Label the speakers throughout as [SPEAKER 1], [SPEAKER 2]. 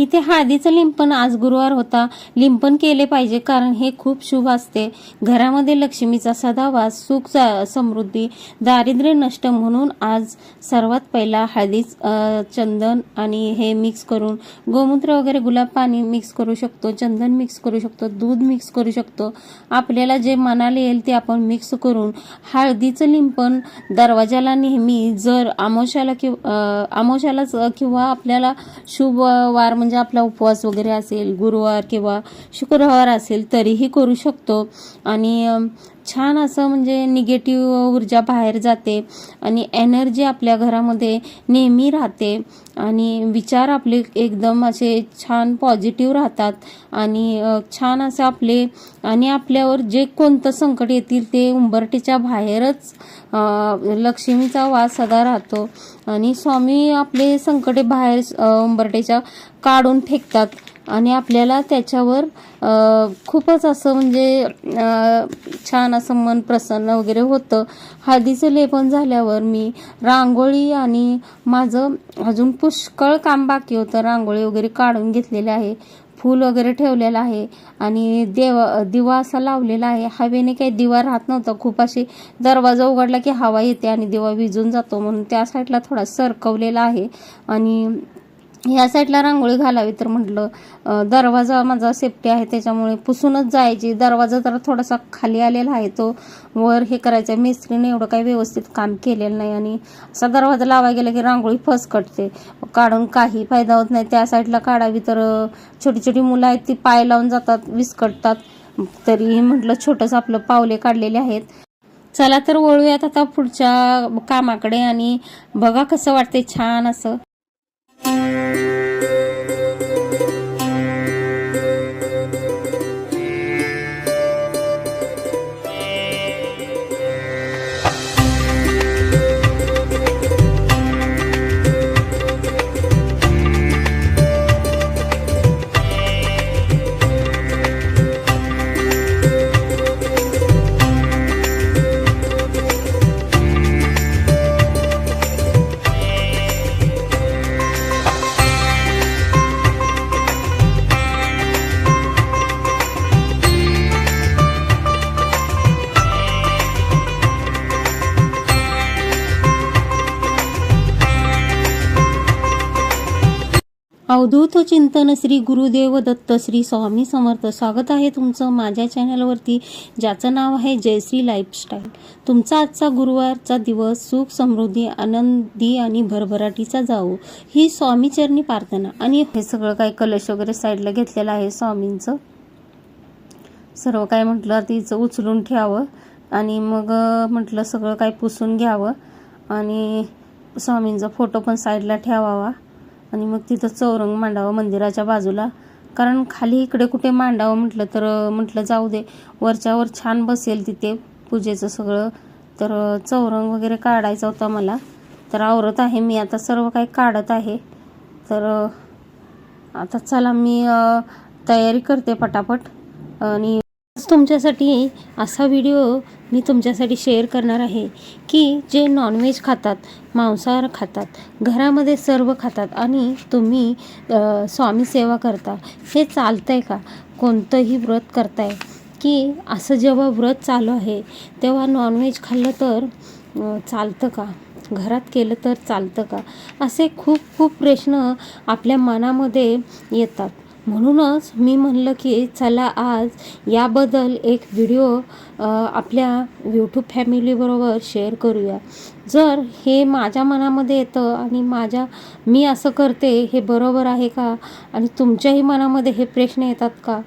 [SPEAKER 1] इथे हळदीचं लिंपण आज गुरुवार होता. लिंपण केले पाहिजे कारण हे खूप शुभ असते. घरामध्ये लक्ष्मीचा सदावास सुख सा- समृद्धी दारिद्र्य नष्ट म्हणून आज सर्वात पहिला हळदी चंदन आणि हे मिक्स करून गोमूत्र वगैरे गुलाब पाणी मिक्स करू शकतो चंदन मिक्स करू शकतो दूध मिक्स करू शकतो. आपल्याला जे मनाला येईल ते आपण मिक्स करून हळदीचं लिंपण दरवाजाला नेहमी जर आमोशाला किंवा आमोशालाच किंवा आपल्याला शुभ वार म्हणजे म्हणजे आपला उपवास वगैरे असेल गुरुवार किंवा शुक्रवार असेल तरीही करू शकतो. आणि छान असं म्हणजे निगेटिव्ह ऊर्जा बाहेर जाते आणि एनर्जी आपल्या घरामध्ये नेहमी राहते आणि विचार आपले एकदम असे छान पॉझिटिव्ह राहतात आणि छान असं आपले आणि आपल्यावर जे कोणतं संकट येतील ते उंबरटीच्या बाहेरच लक्ष्मीचा वास सदा राहतो. आणि स्वामी आपले संकटे बाहेर उंबरटेच्या काढून फेकतात. आणि आपल्याला त्याच्यावर खूपच असं म्हणजे छान असं मन प्रसन्न वगैरे होतं. हळदीचं लेपन झाल्यावर मी रांगोळी आणि माझं अजून पुष्कळ काम बाकी होतं. रांगोळी वगैरे काढून घेतलेलं आहे. फूल वगैरे ठेवलेलं आहे. आणि देव दिवा असा लावलेला आहे. हवेने काही दिवा राहत नव्हता. खूप अशी दरवाजा उघडला की हवा येते आणि दिवा विजून जातो म्हणून त्या साईडला थोडा सरकवलेला आहे. आणि ह्या साईडला रांगोळी घालावी तर म्हटलं दरवाजा माझा सेफ्टी आहे त्याच्यामुळे पुसूनच जायची. दरवाजा जरा थोडासा खाली आलेला आहे तो वर हे करायचं. आहे मिस्त्रीने एवढं काही व्यवस्थित काम केलेलं नाही आणि असा दरवाजा लावायला गेला की रांगोळी फसकटते. काढून काही फायदा होत नाही. त्या साईडला काढावी तर छोटी छोटी मुलं आहेत ती पाय लावून जातात विस्कटतात. तरी म्हटलं छोटंसं आपलं पावले काढलेले आहेत. चला तर वळूयात आता पुढच्या कामाकडे आणि बघा कसं वाटते छान असं. अवधूत चिंतन श्री गुरुदेव दत्त श्री स्वामी समर्थ. स्वागत आहे तुमचं माझ्या चॅनलवरती ज्याचं नाव आहे जयश्री लाईफस्टाईल. तुमचा आजचा गुरुवारचा दिवस सुख समृद्धी आनंदी आणि भरभराटीचा जावो. ही स्वामीचरणी प्रार्थना. आणि हे सगळं काही कलश वगैरे साईडला घेतलेलं आहे स्वामींचं? सर्व काय म्हटलं तिचं उचलून ठेवावं. आणि मग म्हटलं सगळं काही पुसून घ्यावं. आणि स्वामींचा फोटो पण साईडला ठेवावा. आणि मग तिथं चौरंग मांडावं मंदिराच्या बाजूला. कारण खाली इकडे कुठे मांडावं म्हटलं तर म्हटलं जाऊ दे. वरच्यावर छान बसेल तिथे पूजेचं सगळं. तर चौरंग वगैरे काढायचा होता मला. तर आवरत आहे मी. आता सर्व काही काढत आहे. तर आता चला मी तयारी करते पटापट. आणि तुमच्यासाठी असा व्हिडिओ मी तुमच्यासाठी शेअर करणार आहे की जे नॉनव्हेज खातात मांसाहार खातात घरामध्ये सर्व खातात आणि तुम्ही स्वामी सेवा करता हे चालतंय का? कोणतंही व्रत करताय की असं जेव्हा व्रत चालू आहे तेव्हा नॉनव्हेज खाल्लं तर चालतं का? घरात केलं तर चालतं का? असे खूप खूप प्रश्न आपल्या मनामध्ये येतात. म्हणूनच मी म्हणलं की चला आज याबद्दल एक व्हिडिओ आपल्या यूट्यूब फॅमिलीबरोबर शेअर करूया. जर हे माझ्या मनामध्ये येतं आणि माझ्या मी असं करते हे बरोबर आहे का? आणि तुमच्याही मनामध्ये हे प्रश्न येतात का?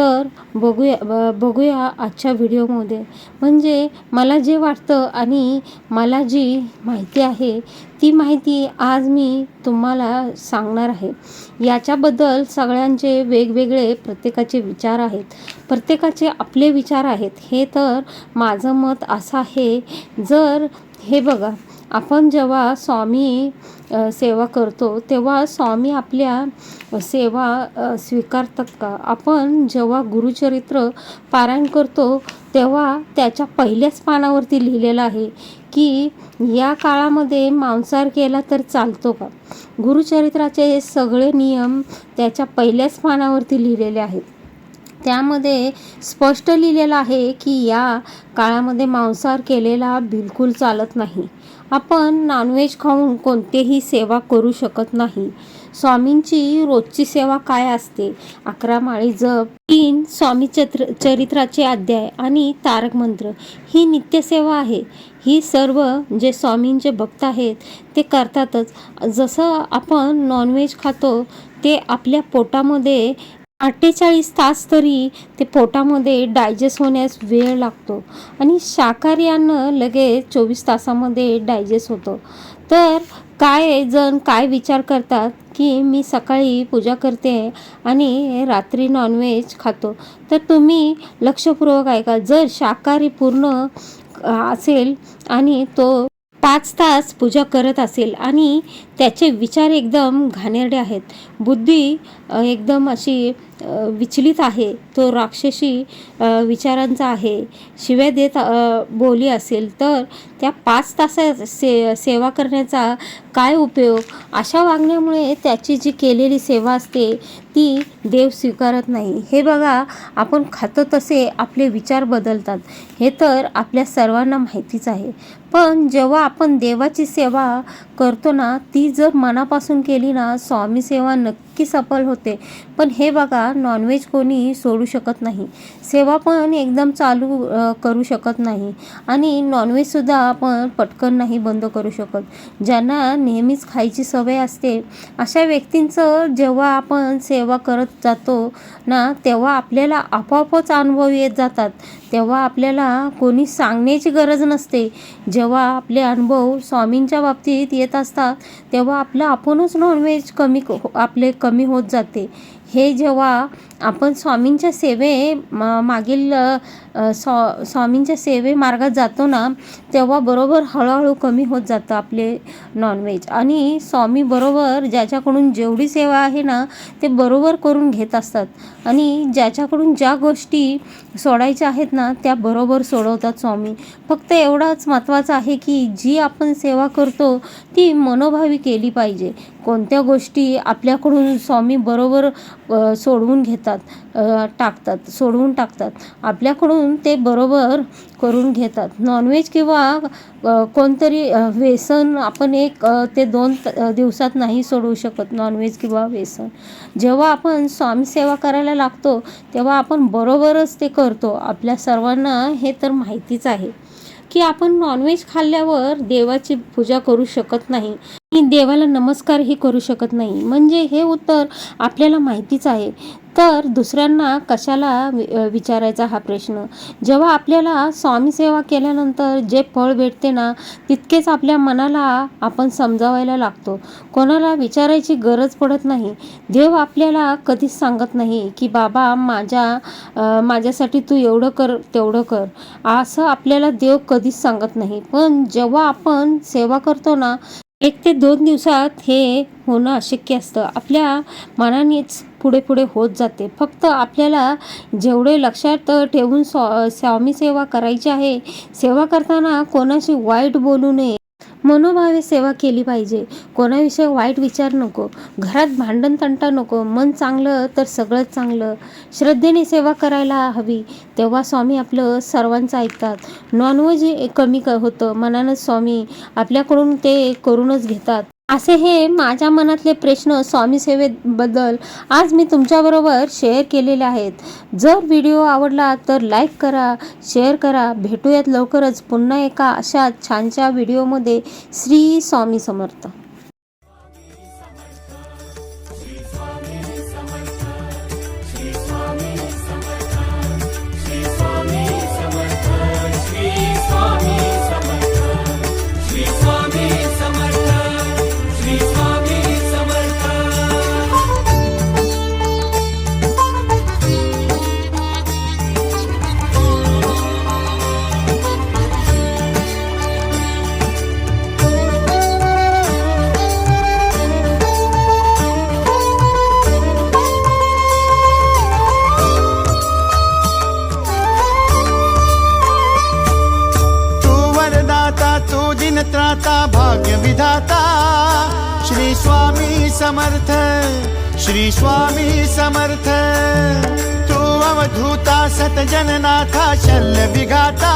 [SPEAKER 1] तर बघूया ब- बघूया आजच्या व्हिडिओमध्ये. म्हणजे मला जे वाटतं आणि मला जी माहिती आहे ती माहिती आज मी तुम्हाला सांगणार आहे. याच्याबद्दल सगळ्यांचे वेगवेगळे प्रत्येकाचे विचार आहेत. प्रत्येकाचे आपले विचार आहेत. हे तर माझं मत असं आहे. जर हे बघा आपण जेव्हा स्वामी सेवा करतो तेव्हा स्वामी आपल्या सेवा स्वीकारतात का? आपण जेव्हा गुरुचरित्र पारायण करतो तेव्हा त्याच्या पहिल्याच पानावरती लिहिलेलं आहे की या काळामध्ये मांसाहार केला तर चालतो का? गुरुचरित्राचे सगळे नियम त्याच्या पहिल्याच पानावरती लिहिलेले आहेत. त्यामध्ये स्पष्ट लिहिलेलं आहे की या काळामध्ये मांसाहार केलेला बिलकुल चालत नाही. आपण नॉनव्हेज खाऊन कोणतेही सेवा करू शकत नाही. स्वामींची रोजची सेवा काय असते? अकरा माळी जप तीन स्वामी चत्र चरित्राचे अध्याय आणि तारक मंत्र ही नित्यसेवा आहे. ही सर्व जे स्वामींचे भक्त आहेत ते करतातच. जसं आपण नॉनव्हेज खातो ते आपल्या पोटामध्ये अठ्ठेचाळीस तास तरी ते पोटामध्ये डायजेस्ट होण्यास वेळ लागतो. आणि शाकाहारी अन्न लगेच चोवीस तासामध्ये डायजेस्ट होतं. तर काय जण काय विचार करतात की मी सकाळी पूजा करते आणि रात्री नॉनव्हेज खातो. तर तुम्ही लक्षपूर्वक ऐका जर शाकाहारी पूर्ण असेल आणि तो पाच तास पूजा करत असेल आणि त्याचे विचार एकदम घाणेरडे आहेत. बुद्धी एकदम अशी विचलित आहे. तो राक्षसी विचारांचा आहे. शिव्या देत बोली असेल तर त्या पाच तासात से सेवा करण्याचा काय उपयोग? अशा वागण्यामुळे त्याची जी केलेली सेवा असते ती देव स्वीकारत नाही. हे बघा आपण खातो तसे आपले विचार बदलतात. हे तर आपल्या सर्वांना माहितीच आहे. पण जेव्हा आपण देवाची सेवा करतो ना ती जर मनापासून केली ना स्वामी सेवा नक्की सफल होते. पण हे बघा नॉनव्हेज कोणी सोडू शकत नाही. सेवा पण एकदम चालू करू शकत नाही. आणि नॉनव्हेजसुद्धा आपण पटकन नाही बंद करू शकत. ज्यांना नेहमीच खायची सवय असते अशा व्यक्तींचं जेव्हा आपण सेवा करत जातो ना तेव्हा आपल्याला आपोआपच अनुभव येत जातात. तेव्हा आपल्याला कोणी सांगण्याची गरज नसते. जेव्हा आपले अनुभव स्वामींच्या बाबतीत येत असतात तेव्हा आपलं आपणच नॉनव्हेज कमी क- आपले कमी होत जाते. हे जेव्हा आपण स्वामींच्या सेवे म मागील स्वा स्वामींच्या सेवे मार्गात जातो ना तेव्हा बरोबर हळूहळू कमी होत जातं आपले नॉनव्हेज आणि स्वामी बरोबर ज्याच्याकडून जेवढी सेवा आहे ना ते बरोबर करून घेत असतात. आणि ज्याच्याकडून ज्या गोष्टी सोडायच्या आहेत ना त्या बरोबर सोडवतात स्वामी. फक्त एवढाच महत्त्वाचं आहे की जी आपण सेवा करतो ती मनोभावी केली पाहिजे. कोणत्या गोष्टी आपल्याकडून स्वामी बरोबर सोडवून घेतात अ, टाकतात सोडवून टाकतात. आपल्याकडून ते बरोबर करून घेतात. नॉनव्हेज किंवा कोणतरी व्यसन आपण एक ते दोन दिवसात नाही सोडवू शकत नॉनव्हेज किंवा व्यसन. जेव्हा आपण स्वामी सेवा करायला लागतो तेव्हा आपण बरोबरच ते करतो. आपल्या सर्वांना हे तर माहितीच आहे. की आपण नॉनव्हेज खाल्ल्यावर देवाची पूजा करू शकत नाही. आणि देवाला नमस्कारही करू शकत नाही. म्हणजे हे उत्तर आपल्याला माहितीच आहे. तर दुसऱ्यांना कशाला वि- विचारायचा हा प्रश्न? जेव्हा आपल्याला स्वामी सेवा केल्यानंतर जे फळ भेटते ना तितकेच आपल्या मनाला आपण समजावायला लागतो. कोणाला विचारायची गरज पडत नाही. देव आपल्याला कधीच सांगत नाही की बाबा माझ्या माझ्यासाठी तू एवढं कर तेवढं कर. असं आपल्याला देव कधीच सांगत नाही. पण जेव्हा आपण सेवा करतो ना एक ते दोन दिवसात हे होणं अशक्य असतं. आपल्या मनानेच पुढे पुढे होत जाते. फक्त आपल्याला जेवढे लक्षात ठेवून स्वा स्वामी सेवा करायची आहे सेवा करताना कोणाशी वाईट बोलू नये. मनोभावे सेवा केली पाहिजे. कोणाविषयी वाईट विचार नको. घरात भांडण तंटा नको. मन चांगलं तर सगळंच चांगलं. श्रद्धेने सेवा करायला हवी. तेव्हा स्वामी आपलं सर्वांचं ऐकतात. नॉनव्हेज कमी क होतं. मनानं स्वामी आपल्याकडून ते करूनच घेतात. असे हे माझ्या मनातले प्रश्न स्वामी सेवेबद्दल आज मी तुमच्याबरोबर शेअर केलेले आहेत. जर व्हिडिओ आवडला तर लाईक करा शेअर करा. भेटूयात लवकरच पुन्हा एका अशा छानशा व्हिडिओमध्ये श्री स्वामी समर्थ.
[SPEAKER 2] त्राता भाग्य
[SPEAKER 3] विधाता श्री स्वामी समर्थ श्री स्वामी समर्थ। तो अवधूता सतजननाथा शल्य विघाता